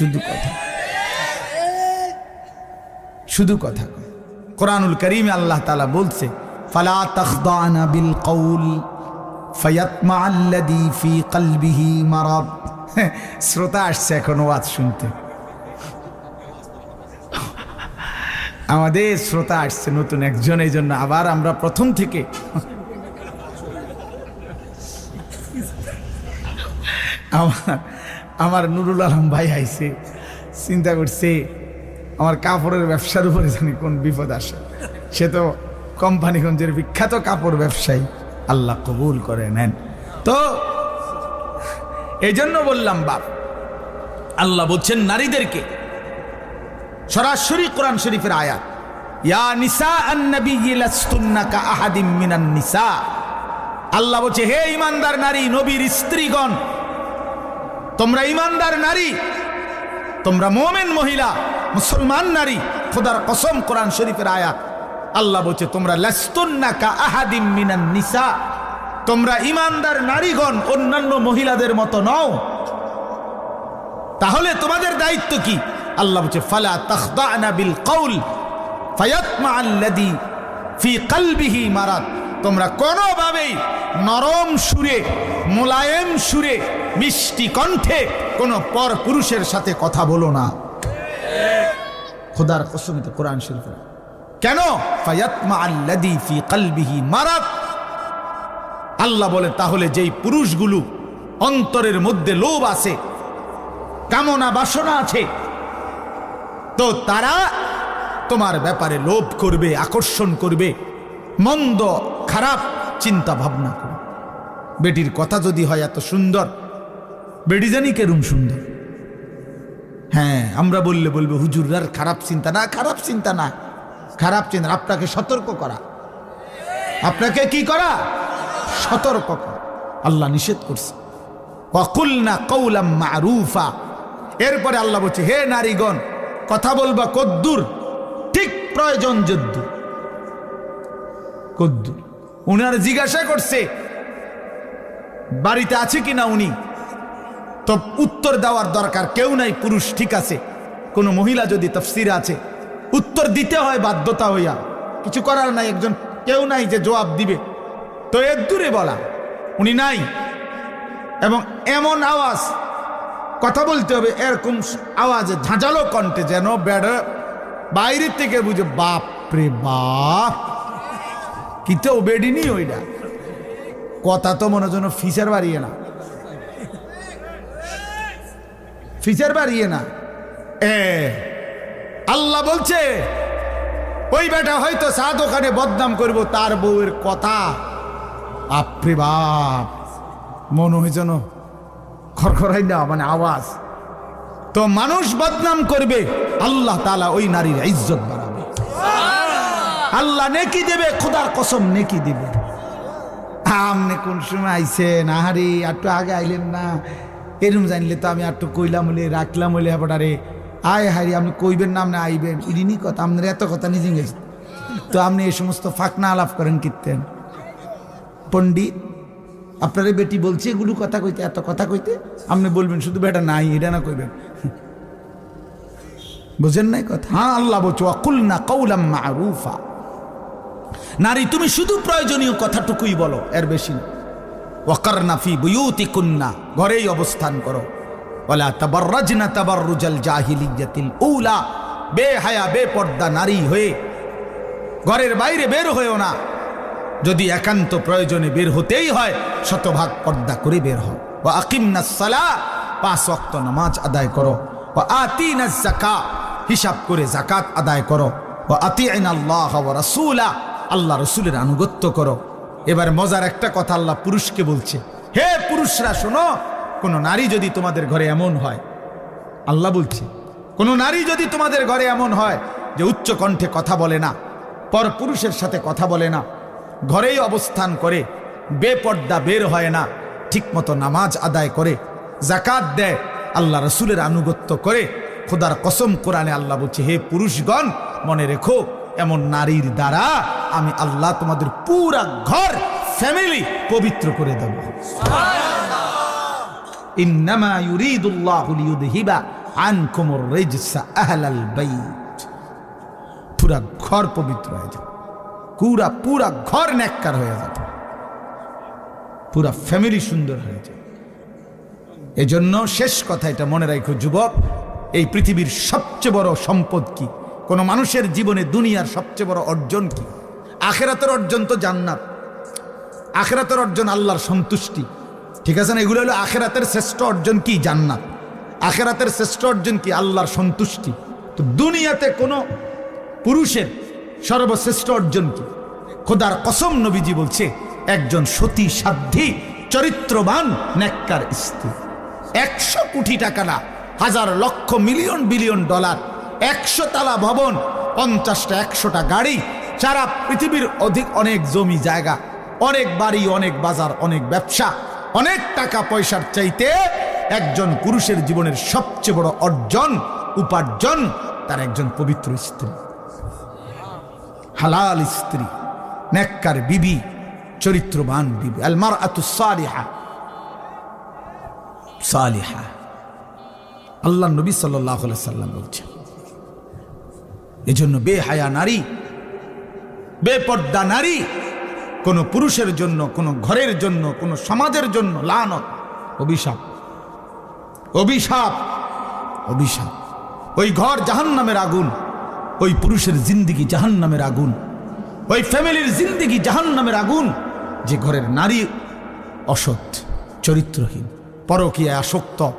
শুধু কথা। শুধু কথা। কোরআনুল করিম আল্লাহ তালা বলছে, ফালা তখদানা বিল কৌল ফয়াতমা আল্লাদি ফি কলবিহি মারাদ। শ্রোতা আসছে এখন ওয়াজ শুনতে। আমাদের শ্রোতা আসছে নতুন একজন, এই জন্য আবার আমরা প্রথম থেকে। আমার আমার নুরুল আলম ভাই আইছে, চিন্তা করছে, আমার কাপড়ের ব্যবসার উপরে জানি কোন বিপদ আসে। সে তো কোম্পানিগঞ্জের বিখ্যাত কাপড় ব্যবসায়ী, আল্লাহ কবুল করে নেন। তো এই জন্য বললাম, বাপ, আল্লাহ বলছেন নারীদেরকে, সরাসরি কোরআন শরীফের আয়াত, ইয়া নিসা আহাদিম মিনান নিসা। আল্লাহ বলছে, হে ইমানদার নারী, নবীর স্ত্রীগণ তোমরা ইমানদার নারী, তোমরা মোমেন মহিলা, মুসলমান নারী, খোদার কসম কোরআন শরীফের আয়াত। আল্লাহ বলছে, তোমরা কা আহাদিম মিনান নিসা, তোমরা ইমানদার নারীগণ, অন্যান্য মহিলাদের মতো নও। তাহলে তোমাদের দায়িত্ব কি? আল্লাহ বলছে, ফালা তাখদানা বিল কৌল ফায়াতমা আল্লাদি ফি কলবিহি মারাত তোমরা কোনোভাবেই নরম সুরে, মোলায়েম সুরে মিষ্টি কণ্ঠে কোনো পর পুরুষের সাথে কথা বলো না। খোদার কসমিত কোরআন শরীফে কেন? আল্লাহ বলে, তাহলে যেই পুরুষগুলো অন্তরের মধ্যে লোভ আছে, কামনা বাসনা আছে, তো তারা তোমার ব্যাপারে লোভ করবে, আকর্ষণ করবে, মন্দ, খারাপ চিন্তা ভাবনা করবে। বেটির কথা যদি হয় এত সুন্দর বেটি জানি কেরম সুন্দর? হ্যাঁ আমরা বললে বলবে হুজুরার খারাপ চিন্তা না, খারাপ চিন্তা না। খারাপ চিন্তা, আপনাকে সতর্ক করা। আপনাকে কি করা? সতর্ক করা। আল্লাহ নিষেধ করছে। ওয়াকুলনা কৌলাম মারুফা। এরপরে আল্লাহ বলছে, হে নারীগণ, কথা বলবা কদ্দুর। ঠিক প্রয়োজন যদ্দুর। কদ্দুর। উনার জিজ্ঞাসা করছে, বাড়িতে আছে কিনা উনি? তো উত্তর দেওয়ার দরকার কেউ নাই, পুরুষ ঠিক আছে। কোনো মহিলা যদি তফসির আছে, উত্তর দিতে হয় বাধ্যতা হইয়া। কিছু করার নাই, একজন কেউ নাই যে জবাব দিবে। তো এর দূরে বলা, উনি নাই। এবং এমন আওয়াজ, কথা বলতে হবে, এরকম আওয়াজে ঝাঁঝালো কণ্ঠে যেন বেড়া বাইরের থেকে বুঝে, বাপ রে বাপ কিতেও বেডিনি ওইটা কথা তো মনে যেন ফিচার বাড়িয়ে না। ফিচার বাড়িয়ে না। এ আল্লাহ বলছে ওই বেটা হয়তো চা দোকানে বদনাম করব তার বউয়ের কথা। আপরে বাপ মনে হয় যেন খরখরাই না মানে আওয়াজ। তো মানুষ বদনাম করবে আল্লাহ তালা ওই নারীর ইজ্জত বাড়াবে। আল্লাহ নেকি দেবে খোদার কসম নেকি দেবে। আমনে কোন সময় আইছেন? আহারে একটু আগে আইলেন না। এরম জানলে তো আমি একটু কইলাম বলে রাখলাম বলে হ্যাঁ আয় হারি আপনি কইবেন না, আপনি আইবেন। ইডিনি কথা, আপনার এত কথা নিজে গেছে। তো আপনি এই সমস্ত ফাঁকনা আলাপ করেন কীর্তেন। পণ্ডিত, আপনার বেটি বলছে এগুলো কথা কইতে, এত কথা কইতে, আপনি বলবেন, শুধু বেটা নাই, এটা না কইবেন। বুঝেন নাই কথা? হ্যাঁ আল্লাহ বলছো অকুল না কৌলাম মারুফা। নারী, তুমি শুধু প্রয়োজনীয় কথাটুকুই বলো, এর বেশি না। ওয়াকার নাফি বুয়ুতি কুন্না ঘরেই অবস্থান করো। ওলা তাবাররাজনা তাবাররুজাল জাহিলিয়াতিল উলা, বেহায়া, বেপর্দা নারী হয়ে ঘরের বাইরে বের হয়েও না। যদি একান্ত প্রয়োজনে বের হতেই হয়, শতভাগ পর্দা করে বের হও। ও আকিমনা সালা, পাঁচ ওয়াক্ত নামাজ আদায় করো। ও আতিনা জাকা হিসাব করে জাকাত আদায় করো। ও আতিআইন আল্লাহ ওয়া আল্লাহ রসুলের আনুগত্য করো। এবার মজার একটা কথা আল্লাহ পুরুষকে বলছে, হে পুরুষরা, শোনো, কোনো নারী যদি তোমাদের ঘরে এমন হয়, আল্লাহ বলছে, কোনো নারী যদি তোমাদের ঘরে এমন হয় যে উচ্চ কণ্ঠে কথা বলে না, পর পুরুষের সাথে কথা বলে না, ঘরেই অবস্থান করে, বেপর্দা বের হয় না, ঠিকমতো নামাজ আদায় করে জাকাত দেয়, আল্লাহ রসুলের আনুগত্য করে, খোদার কসম কোরআনে আল্লাহ বলছে, হে পুরুষগণ, মনে রেখো এমন নারীর দ্বারা আমি আল্লাহ তোমাদের পুরা ঘর ফ্যামিলি পবিত্র করে দেব। পুরা ঘর পবিত্র পুরা পুরা ঘর হয়ে যাবে। পুরা ফ্যামিলি সুন্দর এজন্য শেষ কথা এটা মনে রাখো, যুবক, এই পৃথিবীর সবচেয়ে বড় সম্পদ কি? কোনো মানুষের জীবনে দুনিয়ার সবচেয়ে বড় অর্জন কি? আখেরাতের অর্জন তো জান্নাত। আখেরাতের অর্জন আল্লাহর সন্তুষ্টি। ঠিক আছে না? এগুলো হলো আখেরাতের শ্রেষ্ঠ অর্জন কি? জান্নাত। আখেরাতের শ্রেষ্ঠ অর্জন কি? আল্লাহর সন্তুষ্টি। তো দুনিয়াতে কোনো পুরুষের সর্বশ্রেষ্ঠ অর্জন কি? খোদার কসম নবীজি বলছে, একজন সতী, সাধ্যী, চরিত্রবান, নেককার স্ত্রী। একশো কোটি টাকা না, হাজার লক্ষ মিলিয়ন, বিলিয়ন ডলার একশো তালা ভবন, পঞ্চাশটা একশোটা গাড়ি, সারা পৃথিবীর অধিক অনেক জমি জায়গা, অনেক বাড়ি, অনেক বাজার, অনেক ব্যবসা। অনেক টাকা পয়সার চাইতে একজন পুরুষের জীবনের সবচেয়ে বড় অর্জন, উপার্জন, তার একজন পবিত্র স্ত্রী। হালাল স্ত্রী, নেককার বিবি, চরিত্রবান বিবি। আলমার আতু সালিহা। সালিহা। আল্লাহ নবী সাল্লাহ সাল্লাম বলছেন এজন্য বেহায়া নারী, বেপর্দা নারী, কোনো পুরুষের জন্য, কোনো ঘরের জন্য, কোনো সমাজের জন্য লানত, অভিশাপ অভিশাপ অভিশাপ। ওই ঘর জাহান্নামের আগুন, ওই পুরুষের জিন্দিগি জাহান্নামের আগুন, ওই ফ্যামিলির জিন্দিগি জাহান নামের আগুন, যে ঘরের নারী অসৎ, চরিত্রহীন, পরকীয়ায় আসক্ত